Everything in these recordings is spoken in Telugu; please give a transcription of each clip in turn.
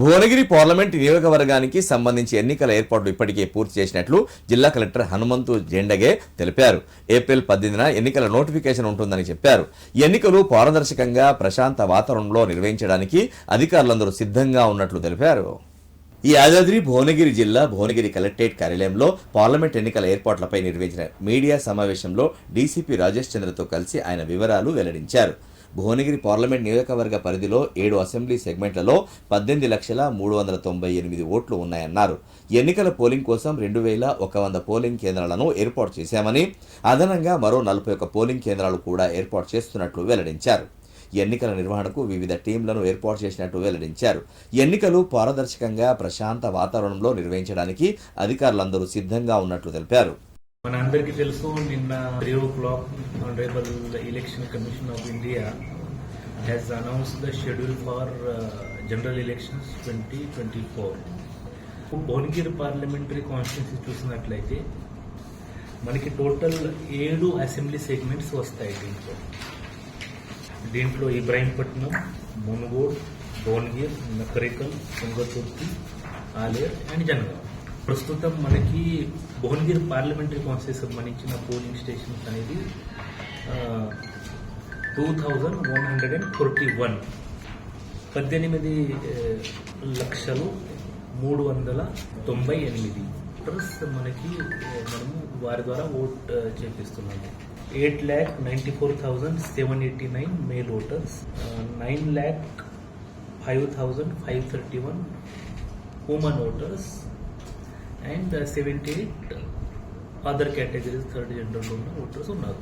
భువనగిరి పార్లమెంట్ నియోజకవర్గానికి సంబంధించి ఎన్నికల ఏర్పాట్లు ఇప్పటికే పూర్తి చేసినట్లు జిల్లా కలెక్టర్ హనుమంతు జెండగే తెలిపారు. ఏప్రిల్ పద్దెనిమిదిన ఎన్నికల నోటిఫికేషన్ ఉంటుందని చెప్పారు. ఎన్నికలు పారదర్శకంగా ప్రశాంత వాతావరణంలో నిర్వహించడానికి అధికారులందరూ సిద్ధంగా ఉన్నట్లు తెలిపారు. ఈ యాదాద్రి భువనగిరి జిల్లా భువనగిరి కలెక్టరేట్ కార్యాలయంలో పార్లమెంట్ ఎన్నికల ఏర్పాట్లపై నిర్వహించిన మీడియా సమావేశంలో డీసీపీ రాజేష్ చంద్రతో కలిసి ఆయన వివరాలు వెల్లడించారు. భువనగిరి పార్లమెంట్ నియోజకవర్గ పరిధిలో ఏడు అసెంబ్లీ సెగ్మెంట్లలో పద్దెనిమిది లక్షల మూడు వందల తొంభై ఎనిమిది ఓట్లు ఉన్నాయన్నారు. ఎన్నికల పోలింగ్ కోసం రెండు వేల ఒక వంద పోలింగ్ కేంద్రాలను ఏర్పాటు చేశామని అదనంగా మరో నలభై ఒక్క పోలింగ్ కేంద్రాలు కూడా ఏర్పాటు చేస్తున్నట్లు వెల్లడించారు. ఎన్నికల నిర్వహణకు వివిధ టీంలను ఏర్పాటు చేసినట్టు వెల్లడించారు. ఎన్నికలు పారదర్శకంగా ప్రశాంత వాతావరణంలో నిర్వహించడానికి అధికారులందరూ సిద్ధంగా ఉన్నట్లు తెలిపారు. మన అందరికీ తెలుసు నిన్న three o'clock honourable election commission of India has announce the schedule for general elections twenty twenty four Bhuvanagiri parliamentary constituency చూసినట్లయితే మనకి టోటల్ ఏడు అసెంబ్లీ సెగ్మెంట్స్ వస్తాయి దీంట్లో. దీంట్లో ఇబ్రాహీంపట్నం మునుగోడ్ భువనగిర్ నకరికల్ తుంగతుర్తి ఆలేర్ అండ్ జనగాం. ప్రస్తుతం మనకి భువనగిరి పార్లమెంటరీ కాన్స్టిట్యూన్సీ సంబంధించిన పోలింగ్ స్టేషన్స్ అనేది two thousand one hundred and forty one పద్దెనిమిది లక్షలు మూడు వందల తొంభై ఎనిమిది. ఓటర్స్ మనకి మనము వారి ద్వారా vote చేపిస్తున్నాము. Eight lakh ninety four thousand seven eighty nine male voters nine lakh five thousand five thirty one women voters and seventy eight other categories third జెండర్లో ఉన్న ఓటర్స్ ఉన్నారు.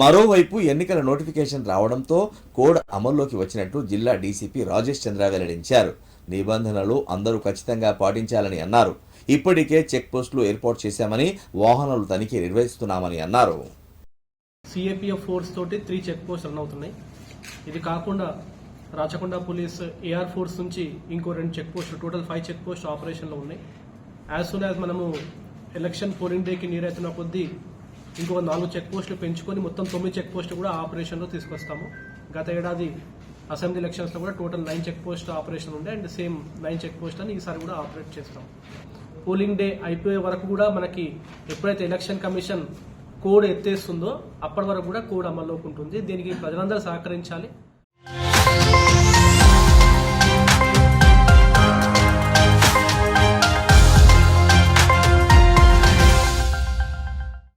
మరోవైపు ఎన్నికల నోటిఫికేషన్ రావడంతో కోడ్ అమల్లోకి వచ్చినట్టు జిల్లా డీసీపీ రాజేష్ చంద్ర వెల్లడించారు. నిబంధనలు అందరూ ఖచ్చితంగా పాటించాలని అన్నారు. ఇప్పటికే చెక్ పోస్టులు ఏర్పాటు చేశామని వాహనాలు తనిఖీ నిర్వహిస్తున్నామని అన్నారు. సిఏపిఎఫ్ ఫోర్స్ తోటి త్రీ చెక్ పోస్ట్ రన్ అవుతున్నాయి. ఇది కాకుండా రాచకొండ పోలీస్ ఏఆర్ ఫోర్స్ నుంచి ఇంకో రెండు చెక్ పోస్టులు టోటల్ ఫైవ్ చెక్ పోస్ట్ ఆపరేషన్లో ఉన్నాయి. యాజ్ సూన్ యాజ్ మనము ఎలక్షన్ పోలింగ్ డేకి నీరైతున్న కొద్దీ ఇంకో నాలుగు చెక్ పోస్టులు పెంచుకొని మొత్తం తొమ్మిది చెక్ పోస్టులు కూడా ఆపరేషన్లో తీసుకొస్తాము. గత ఏడాది అసెంబ్లీ ఎలక్షన్స్లో కూడా total nine check post operation ఉండే and same nine check post అని ఈసారి కూడా ఆపరేట్ చేస్తాం. పోలింగ్ డే అయిపోయే వరకు కూడా మనకి ఎప్పుడైతే ఎలక్షన్ కమిషన్ కోడ్ ఎత్తేస్తుందో అప్పటి వరకు కూడా కోడ్ అమల్లోకి ఉంటుంది. దీనికి ప్రజలందరూ సహకరించాలి.